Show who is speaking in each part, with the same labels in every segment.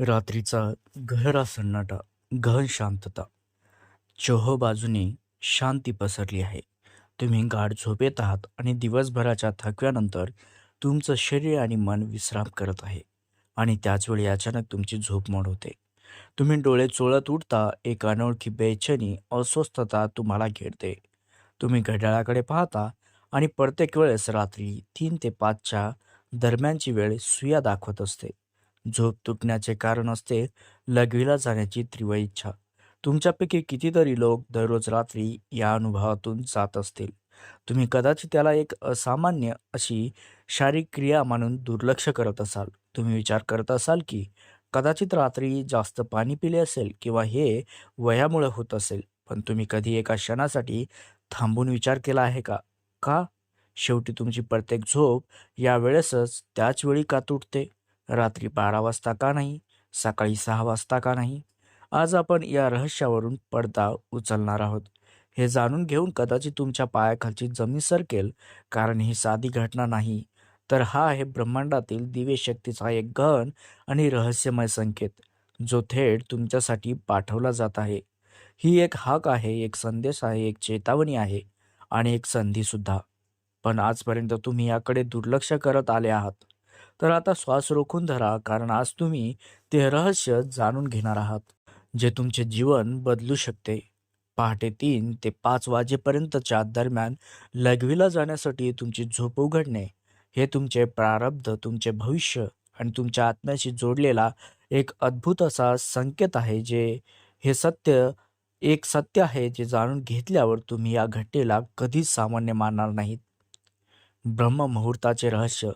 Speaker 1: रात्रीचा गहरा सन्नाटा गहन शांतता. चोहोबाजूने शांती पसरली आहे. तुम्ही गाढ झोपेत आहात आणि दिवसभराच्या थकव्यानंतर तुमचं शरीर आणि मन विश्राम करत आहे. आणि त्याचवेळी अचानक तुमची झोप मोड होते. तुम्ही डोळे चोळत उठता एक अनोळखी बेचनी अस्वस्थता तुम्हाला घेरते. तुम्ही घड्याळाकडे पाहता आणि प्रत्येक वेळेस रात्री तीन ते पाचच्या दरम्यानची वेळ सुया दाखवत असते. झोप तुटण्याचे कारण असते लघवीला जाण्याची तीव्र इच्छा. तुमच्यापैकी कितीतरी लोक दररोज रात्री या अनुभवातून जात असतील. तुम्ही कदाचित त्याला एक असामान्य अशी शारीरिक क्रिया मानून दुर्लक्ष करत असाल. तुम्ही विचार करत असाल की कदाचित रात्री जास्त पाणी पिले असेल किंवा हे वयामुळे होत असेल पण तुम्ही कधी एका क्षणासाठी थांबून विचार केला आहे का? का? शेवटी तुमची प्रत्येक झोप या वेळेसच त्याच वेळी का तुटते? रात्री बारा वाजता का नाही सकाळी सहा वाजता का नाही आज आपण या रहस्यावरून पडदा उचलणार आहोत. हे जाणून घेऊन कदाचित तुमच्या पायाखालची जमीन सरकेल कारण ही साधी घटना नाही. तर हा आहे ब्रह्मांडातील दिव्य शक्तीचा एक गहन आणि रहस्यमय संकेत जो थेट तुमच्यासाठी पाठवला जात आहे. ही एक हाक आहे एक संदेश आहे एक चेतावणी आहे आणि एक संधीसुद्धा. पण आजपर्यंत तुम्ही याकडे दुर्लक्ष करत आले आहात. तर आता श्वास रोखून धरा कारण आज तुम्ही ते रहस्य जाणून घेणार आहात जे तुमचे जीवन बदलू शकते. पहाटे तीन ते पाच वाजेपर्यंतच्या दरम्यान लघवीला जाण्यासाठी तुमची झोप उघडणे हे तुमचे प्रारब्ध तुमचे भविष्य आणि तुमच्या आत्म्याशी जोडलेला एक अद्भुत असा संकेत आहे जे हे सत्य एक सत्य आहे जे जाणून घेतल्यावर तुम्ही या घटनेला कधीच सामान्य मानणार नाहीत. ब्रह्ममुहूर्ताचे रहस्य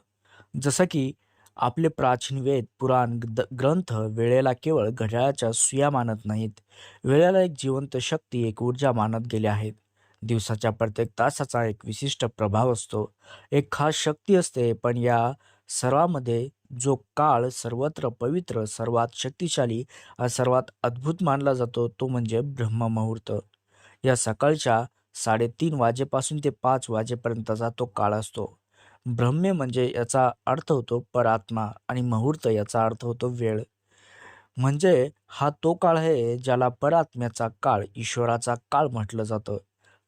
Speaker 1: जसं की आपले प्राचीन वेद पुराण द ग्रंथ वेळेला केवळ घड्याळाच्या सुया मानत नाहीत. वेळेला एक जिवंत शक्ती एक ऊर्जा मानत गेले आहेत. दिवसाच्या प्रत्येक तासाचा एक विशिष्ट प्रभाव असतो. एक खास शक्ती असते पण या सर्वामध्ये जो काळ सर्वत्र पवित्र सर्वात शक्तिशाली सर्वात अद्भुत मानला जातो तो म्हणजे ब्रह्ममुहूर्त. या सकाळच्या साडेतीन वाजेपासून ते पाच वाजेपर्यंतचा तो काळ असतो. ब्रह्मे म्हणजे याचा अर्थ होतो परात्मा आणि मुहूर्त याचा अर्थ होतो वेळ. म्हणजे हा तो काळ आहे ज्याला परात्म्याचा काळ ईश्वराचा काळ म्हटलं जातं.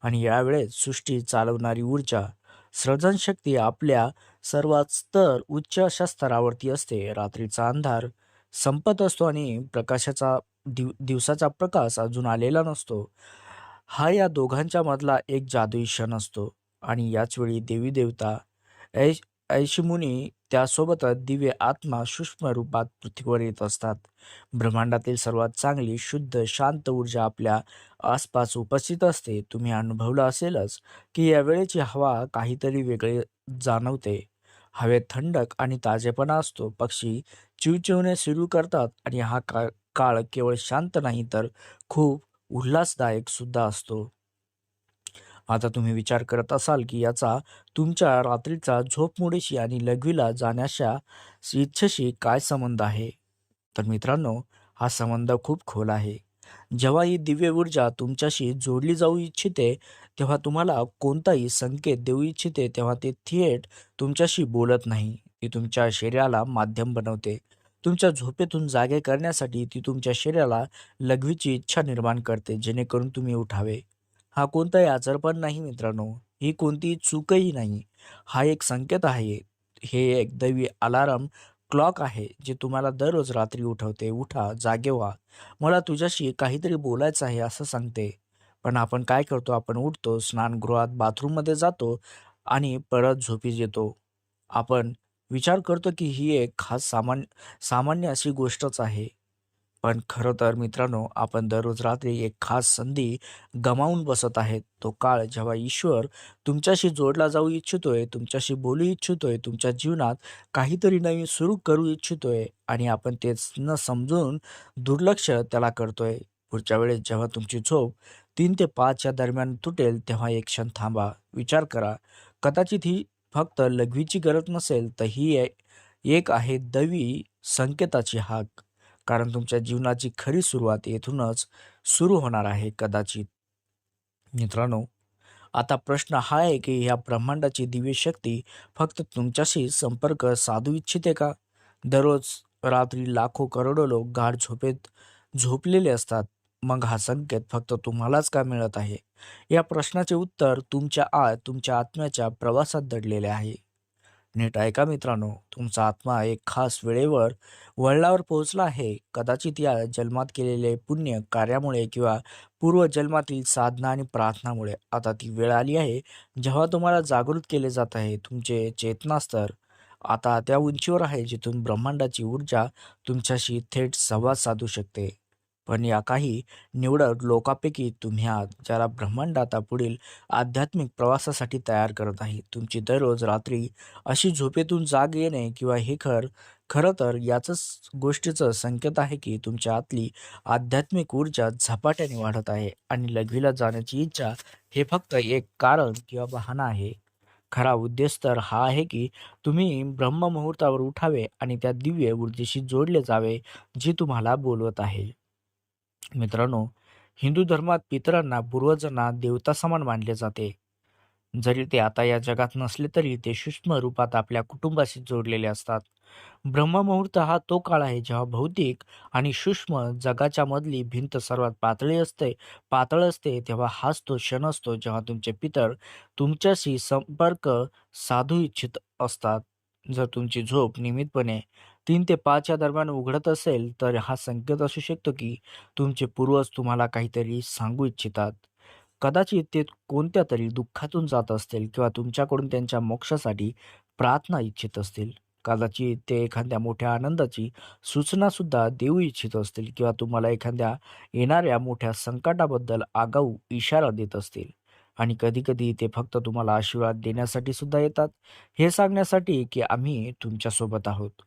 Speaker 1: आणि यावेळेस सृष्टी चालवणारी ऊर्जा सृजनशक्ती आपल्या सर्वात स्तर उच्च अशा स्तरावरती असते. रात्रीचा अंधार संपत असतो आणि प्रकाशाचा दिव दिवसाचा प्रकाश अजून आलेला नसतो. हा या दोघांच्या मधला एक जादुई क्षण असतो. आणि याच वेळी देवी देवता ऐश ऐशमुनी त्यासोबतच दिव्य आत्मा सूक्ष्म रूपात पृथ्वीवर येत असतात. ब्रह्मांडातील सर्वात चांगली शुद्ध शांत ऊर्जा आपल्या आसपास उपस्थित असते. तुम्ही अनुभवलं असेलच की यावेळेची हवा काहीतरी वेगळे जाणवते. हवेत थंडक आणि ताजेपणा असतो. पक्षी चिवचिवणे सुरू करतात आणि हा का काळ केवळ शांत नाही तर खूप उल्हासदायक सुद्धा असतो. आता तुम्ही विचार करत असाल की याचा तुमच्या रात्रीचा झोपमोडीशी आणि लघवीला जाण्याच्या इच्छेशी काय संबंध आहे? तर मित्रांनो हा संबंध खूप खोल आहे. जेव्हा ही दिव्य ऊर्जा तुमच्याशी जोडली जाऊ इच्छिते तेव्हा तुम्हाला कोणताही संकेत देऊ इच्छिते तेव्हा ते थेट तुमच्याशी बोलत नाही. ती तुमच्या शरीराला माध्यम बनवते. तुमच्या झोपेतून जागे करण्यासाठी ती तुमच्या शरीराला लघवीची इच्छा निर्माण करते जेणेकरून तुम्ही उठावे. हा कोणताही आजारपण नाही मित्रांनो. ही कोणतीही चूकही नाही. हा एक संकेत आहे. हे एक दैवी अलार्म क्लॉक आहे जे तुम्हाला दररोज रात्री उठवते. उठा जागे व्हा. मला तुझ्याशी काहीतरी बोलायचं आहे असं सांगते. पण आपण काय करतो? आपण उठतो स्नानगृहात बाथरूममध्ये जातो आणि परत झोपी येतो. आपण विचार करतो की ही एक खास सामान्य सामान्य अशी गोष्टच आहे. पण खरं तर मित्रांनो आपण दररोज रात्री एक खास संधी गमावून बसत आहेत. तो काळ जेव्हा ईश्वर तुमच्याशी जोडला जाऊ इच्छितोय तुमच्याशी बोलू इच्छितोय तुमच्या जीवनात काहीतरी नवीन सुरू करू इच्छितोय आणि आपण तेच न समजून दुर्लक्ष त्याला करतोय. पुढच्या वेळेस जेव्हा तुमची झोप तीन ते पाचच्या दरम्यान तुटेल तेव्हा एक क्षण थांबा विचार करा. कदाचित ही फक्त लघवीची गरज नसेल तर ही एक आहे दैवी संकेताची हाक. कारण तुमच्या जीवनाची खरी सुरुवात येथूनच सुरू होणार आहे कदाचित. मित्रांनो आता प्रश्न हा आहे की ह्या ब्रह्मांडाची दिव्य शक्ती फक्त तुमच्याशी संपर्क साधू इच्छिते का? दररोज रात्री लाखो करोडो लोक गाढ झोपेत झोपलेले असतात. मग हा संकेत फक्त तुम्हालाच का मिळत आहे? या प्रश्नाचे उत्तर तुमच्या आत तुमच्या आत्म्याच्या प्रवासात दडलेले आहे. नीट ऐका मित्रांनो तुमचा आत्मा एक खास वेळेवर वळणावर पोहोचला आहे. कदाचित या जन्मात केलेले पुण्य कार्यामुळे किंवा पूर्वजन्मातील साधना आणि प्रार्थनामुळे आता ती वेळ आली आहे जेव्हा तुम्हाला जागृत केले जात आहे तुमचे चेतनास्तर आता त्या उंचीवर आहे जिथून ब्रह्मांडाची ऊर्जा तुमच्याशी थेट संवाद साधू शकते. पण या काही निवडक लोकांपैकी तुम्ही आहात ज्याला ब्रह्मांड आता पुढील आध्यात्मिक प्रवासासाठी तयार करत आहे. तुमची दररोज रात्री अशी झोपेतून जाग येणे किंवा हे खर खरं तर याचंच गोष्टीचं संकेत आहे की तुमच्या आतली आध्यात्मिक ऊर्जा झपाट्याने वाढत आहे आणि लघवीला जाण्याची इच्छा हे फक्त एक कारण किंवा बहाणा आहे. खरा उद्देश तर हा आहे की तुम्ही ब्रह्ममुहूर्तावर उठावे आणि त्या दिव्य ऊर्जेशी जोडले जावे जी तुम्हाला बोलवत आहे. मित्रांनो हिंदू धर्मात पितरांना पूर्वजांना देवता समान मानले जाते. जरी ते आता या जगात नसले तरी ते सूक्ष्म रूपात आपल्या कुटुंबाशी जोडलेले असतात. ब्रह्ममुहूर्त हा तो काळ आहे जेव्हा भौतिक आणि सूक्ष्म जगाच्या मधली भिंत सर्वात पातळी असते पातळ असते तेव्हा हाच तो क्षण असतो जेव्हा तुमचे पितर तुमच्याशी संपर्क साधू इच्छित असतात. जर तुमची झोप नियमितपणे तीन ते पाचच्या दरम्यान उघडत असेल तर हा संकेत असू शकतो की तुमचे पूर्वज तुम्हाला काहीतरी सांगू इच्छितात. कदाचित ते कोणत्या तरी दुःखातून जात असतील किंवा तुमच्याकडून त्यांच्या मोक्षासाठी प्रार्थना इच्छित असतील. कदाचित ते एखाद्या मोठ्या आनंदाची सूचनासुद्धा देऊ इच्छित असतील किंवा तुम्हाला एखाद्या येणाऱ्या मोठ्या संकटाबद्दल आगाऊ इशारा देत असतील. आणि कधीकधी ते फक्त तुम्हाला आशीर्वाद देण्यासाठी सुद्धा येतात, हे सांगण्यासाठी की आम्ही तुमच्यासोबत आहोत.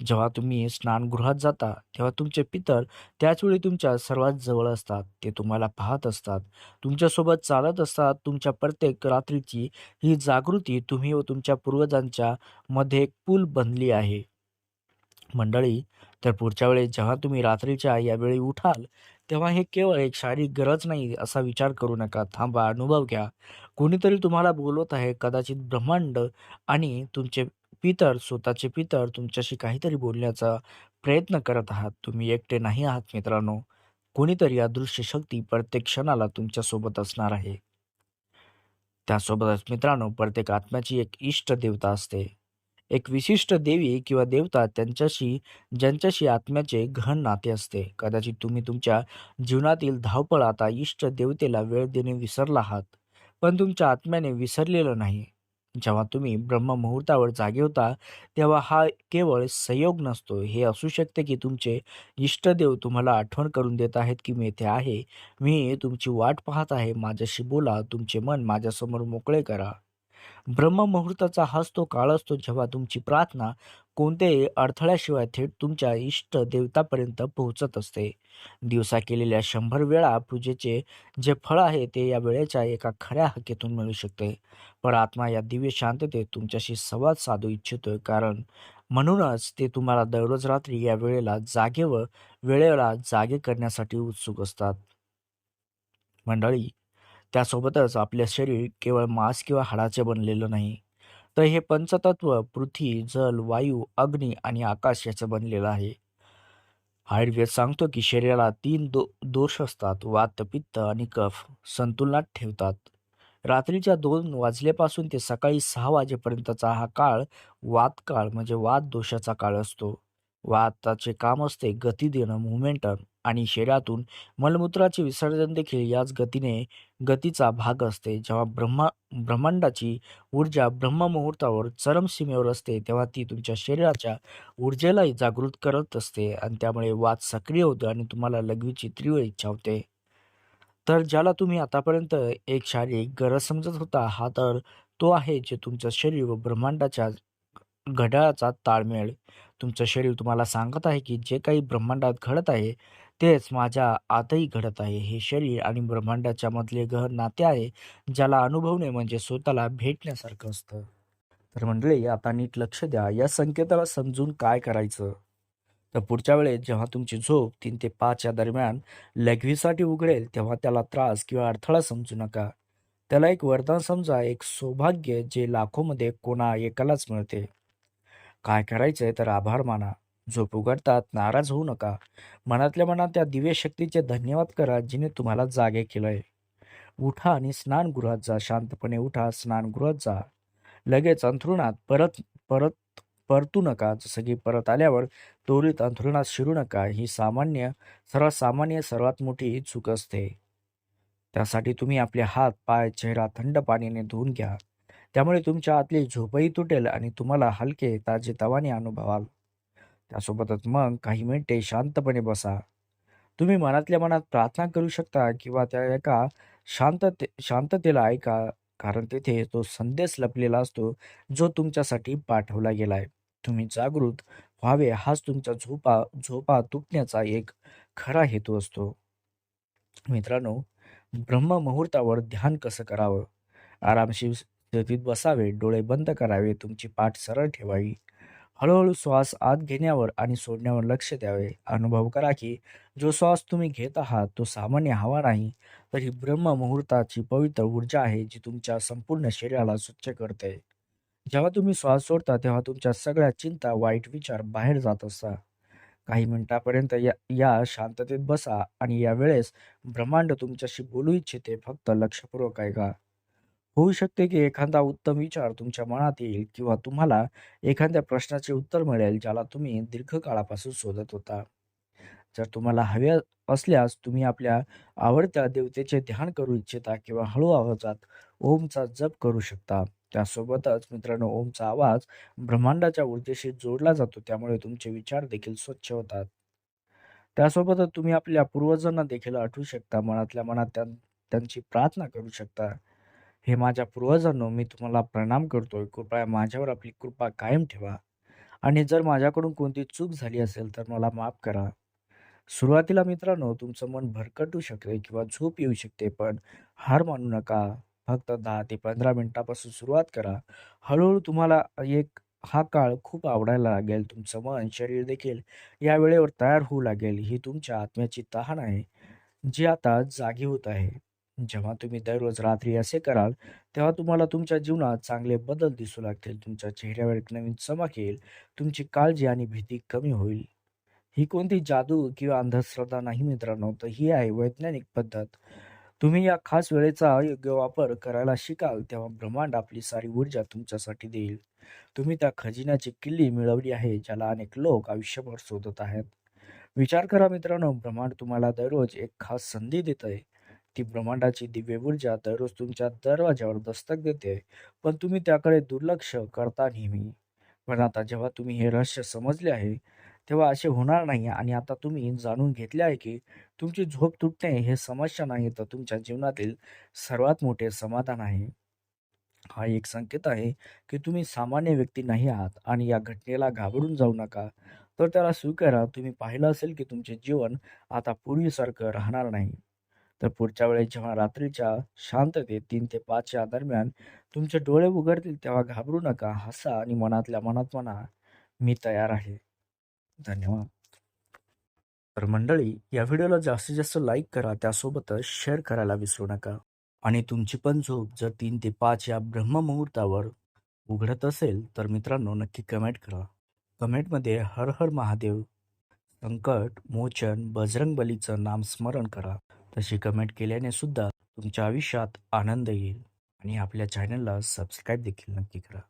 Speaker 1: जेव्हा तुम्ही स्नानगृहात जाता, तेव्हा तुमचे पितर त्याचवेळी तुमच्या सर्वात जवळ असतात. ते तुम्हाला पाहत असतात, तुमच्यासोबत चालत असतात. तुमच्या प्रत्येक रात्रीची ही जागृती तुम्ही व तुमच्या पूर्वजांच्या मध्ये एक पूल बनली आहे. मंडळी, तर पुढच्या वेळेस जेव्हा तुम्ही रात्रीच्या या वेळी उठाल, तेव्हा हे केवळ एक शारीरिक गरज नाही असा विचार करू नका. थांबा, अनुभव घ्या. कोणीतरी तुम्हाला बोलवत आहे. कदाचित ब्रह्मांड आणि तुमचे पितर, स्वतःचे पितर तुमच्याशी काहीतरी बोलण्याचा प्रयत्न करत आहात. तुम्ही एकटे नाही आहात मित्रांनो. कोणीतरी अदृश्य शक्ती प्रत्येक क्षणाला तुमच्यासोबत असणार आहे. त्यासोबतच मित्रांनो, प्रत्येक आत्म्याची एक इष्ट देवता असते. एक विशिष्ट देवी किंवा देवता त्यांच्याशी ज्यांच्याशी आत्म्याचे घन नाते असते. कदाचित तुम्ही तुमच्या जीवनातील धावपळ आता इष्ट देवतेला वेळ देणे विसरला आहात, पण तुमच्या आत्म्याने विसरलेलं नाही. जेव्हा तुम्ही ब्रह्ममुहूर्तावर जागे होता, तेव्हा हा केवळ संयोग नसतो. हे असू शकते की तुमचे इष्टदेव तुम्हाला आठवण करून देत आहेत की मी येथे आहे. मी तुमची वाट पाहत आहे. माझ्याशी बोला. तुमचे मन माझ्यासमोर मोकळे करा. ब्रह्ममुहूर्ताचा हाच तो काळ असतो जेव्हा तुमची प्रार्थना कोणत्याही अडथळ्याशिवाय थेट तुमच्या इष्ट देवतापर्यंत पोहोचत असते. दिवसा केलेल्या शंभर वेळा पूजेचे जे फळ आहे ते या वेळेच्या एका खऱ्या हकेतून मिळू शकते. पण आत्मा या दिव्य शांततेत तुमच्याशी संवाद साधू इच्छितोय कारण म्हणूनच ते तुम्हाला दररोज रात्री या वेळेला जागे व वेळेला जागे करण्यासाठी उत्सुक असतात. मंडळी त्यासोबतच आपले शरीर केवळ मांस किंवा हाडाचे बनलेलं नाही, तर हे पंचतत्व पृथ्वी, जल, वायू, अग्नी आणि आकाश याचं बनलेलं आहे. आयुर्वेद सांगतो की शरीराला तीन दो दोष असतात, वात, पित्त आणि कफ संतुलनात ठेवतात. रात्रीच्या दोन वाजल्यापासून ते सकाळी सहा वाजेपर्यंतचा हा काळ वात काळ म्हणजे वात दोषाचा काळ असतो. वाताचे काम असते गती देणं, मोमेंटम आणि शरीरातून मलमूत्राचे विसर्जन देखील याच गतीने गतीचा भाग असते. जेव्हा ब्रह्मा ब्रह्मांडाची ऊर्जा ब्रह्ममुहूर्तावर चरम सीमेवर असते, तेव्हा ती तुमच्या शरीराच्या ऊर्जेलाही जागृत करत असते आणि त्यामुळे वाद सक्रिय होतो आणि तुम्हाला लघवीची तीव्र इच्छा होते. तर ज्याला तुम्ही आतापर्यंत एक शारीरिक गरज समजत होता, हा तर तो आहे जे तुमचं शरीर व ब्रह्मांडाच्या घड्याळाचा ताळमेळ. तुमचं शरीर तुम्हाला सांगत आहे की जे काही ब्रह्मांडात घडत आहे, तेच माझ्या आतही घडत आहे. हे शरीर आणि ब्रह्मांडाच्या मधले गहन नाते आहे, ज्याला अनुभवणे म्हणजे स्वतःला भेटण्यासारखं असतं. तर मंडळी आता नीट लक्ष द्या. या संकेताला समजून काय करायचं? तर पुढच्या वेळेस जेव्हा तुमची झोप तीन ते पाच या दरम्यान लघवीसाठी उघडेल, तेव्हा त्याला त्रास किंवा अडथळा समजू नका. त्याला एक वरदान समजा, एक सौभाग्य जे लाखोमध्ये कोणा एकालाच मिळते. काय करायचंय तर आभार माना. झोप उघडतात नाराज होऊ नका. मनातल्या मनात त्या दिव्य शक्तीचे धन्यवाद करा जिने तुम्हाला जागे केलंय. उठा आणि स्नानगृहात जा शांतपणे उठा स्नानगृहात जा. लगेच अंथरुणात परत परत परतू नका. जसं की परत आल्यावर त्वरित अंथरुणात शिरू नका. ही सामान्य सर्वात सामान्य सर्वात मोठी चूक असते. त्यासाठी तुम्ही आपले हात पाय चेहरा थंड पाण्याने धुवून घ्या. त्यामुळे तुमच्या आतली झोपही तुटेल आणि तुम्हाला हलके ताजेतवाने अनुभवाल. त्यासोबतच मग काही मिनिटे शांतपणे बसा. तुम्ही मनातल्या मनात प्रार्थना करू शकता किंवा त्या एका शांतते शांततेला ऐका. कारण तेथे तो संदेश लपलेला असतो जो तुमच्यासाठी पाठवला गेलाय. तुम्ही जागृत व्हावे हाच तुमच्या झोपा झोपा तुटण्याचा एक खरा हेतू असतो. मित्रांनो ब्रह्म मुहूर्तावर ध्यान कसं करावं? आरामशीर स्थितीत बसावे डोळे बंद करावे तुमची पाठ सरळ ठेवावी. हळूहळू श्वास आत घेण्यावर आणि सोडण्यावर लक्ष द्यावे. अनुभव करा की जो श्वास तुम्ही घेत आहात तो सामान्य हवा नाही तर ही ब्रह्म मुहूर्ताची पवित्र ऊर्जा आहे जी तुमच्या संपूर्ण शरीराला स्वच्छ करते. जेव्हा तुम्ही श्वास सोडता तेव्हा तुमच्या सगळ्या चिंता वाईट विचार बाहेर जात असता काही मिनिटापर्यंत या या शांततेत बसा आणि या वेळेस ब्रह्मांड तुमच्याशी बोलू इच्छिते फक्त लक्षपूर्वक ऐका. होऊ शकते की एखादा उत्तम विचार तुमच्या मनात येईल किंवा तुम्हाला एखाद्या प्रश्नाचे उत्तर मिळेल ज्याला तुम्ही दीर्घकाळापासून शोधत होता. जर तुम्हाला हवे असल्यास तुम्ही आपल्या आवडत्या देवतेचे ध्यान करू इच्छिता किंवा हळू आवाजात ओमचा जप करू शकता. त्यासोबतच मित्रांनो ओमचा आवाज ब्रह्मांडाच्या ऊर्जेशी जोडला जातो त्यामुळे तुमचे विचार देखील स्वच्छ होतात. त्यासोबतच तुम्ही आपल्या पूर्वजांना देखील आठवू शकता मनातल्या मनात त्यांची प्रार्थना करू शकता. हे माझ्या पूर्वजांनो मी तुम्हाला प्रणाम करतोय. कृपया माझ्यावर आपली कृपा कायम ठेवा. आणि जर माझ्याकडून कोणती चूक झाली असेल तर मला माफ करा. सुरुवातीला मित्रांनो तुमचं मन भरकटू शकते किंवा झोप येऊ शकते पण हार मानू नका. फक्त दहा ते पंधरा मिनिटापासून सुरुवात करा. हळूहळू तुम्हाला एक हा काळ खूप आवडायला लागेल. तुमचं मन शरीर देखील या वेळेवर तयार होऊ लागेल. ही तुमच्या आत्म्याची तहान आहे जी आता जागी होत आहे. जेव्हा तुम्ही दररोज रात्री असे कराल तेव्हा तुम्हाला तुमच्या जीवनात चांगले बदल दिसू लागतील. तुमच्या चेहऱ्यावर एक नवीन चमक येईल. तुमची काळजी आणि भीती कमी होईल. ही कोणती जादू किंवा अंधश्रद्धा नाही मित्रांनो तर ही आहे वैज्ञानिक पद्धत. तुम्ही या खास वेळेचा योग्य वापर करायला शिकाल तेव्हा ब्रह्मांड आपली सारी ऊर्जा तुमच्यासाठी देईल. तुम्ही त्या खजिन्याची किल्ली मिळवली आहे ज्याला अनेक लोक आयुष्यभर शोधत आहेत. विचार करा मित्रांनो ब्रह्मांड तुम्हाला दररोज एक खास संधी देत आहे ती ब्रह्मांडाची दिव्य ऊर्जा दररोज तुमच्या दरवाज्यावर दस्तक देते. पण तुम्ही त्याकडे दुर्लक्ष करता नेहमी. पण आता जेव्हा तुम्ही हे रहस्य समजले आहे तेव्हा असे होणार नाही आणि आता तुम्ही जाणून घेतले आहे की तुमची झोप तुटणे हे समस्या नाही तर तुमच्या जीवनातील सर्वात मोठे समाधान आहे. हा एक संकेत आहे की तुम्ही सामान्य व्यक्ती नाही आहात आणि या घटनेला घाबरून जाऊ नका. तर त्याला स्वीकारा. तुम्ही पाहिलं असेल की तुमचे जीवन आता पूर्वीसारखं राहणार नाही. तर पुढच्या वेळेस जेव्हा रात्रीच्या शांततेत तीन ते पाचच्या दरम्यान तुमचे डोळे उघडतील तेव्हा घाबरू नका. हसा आणि मनातल्या मनात म्हणा मी तयार आहे. धन्यवाद. तर मंडळी या व्हिडिओला जास्तीत जास्त लाईक करा. त्यासोबतच शेअर करायला विसरू नका. आणि तुमची पण झोप जर तीन ते पाच या ब्रह्ममुहूर्तावर उघडत असेल तर मित्रांनो नक्की कमेंट करा. कमेंटमध्ये हर हर महादेव संकट मोचन बजरंगबलीचं नाम स्मरण करा. तशी कमेंट केल्याने सुद्धा तुमच्या आयुष्यात आनंद येईल. आणि आपल्या चॅनलला सबस्क्राईब देखील नक्की करा.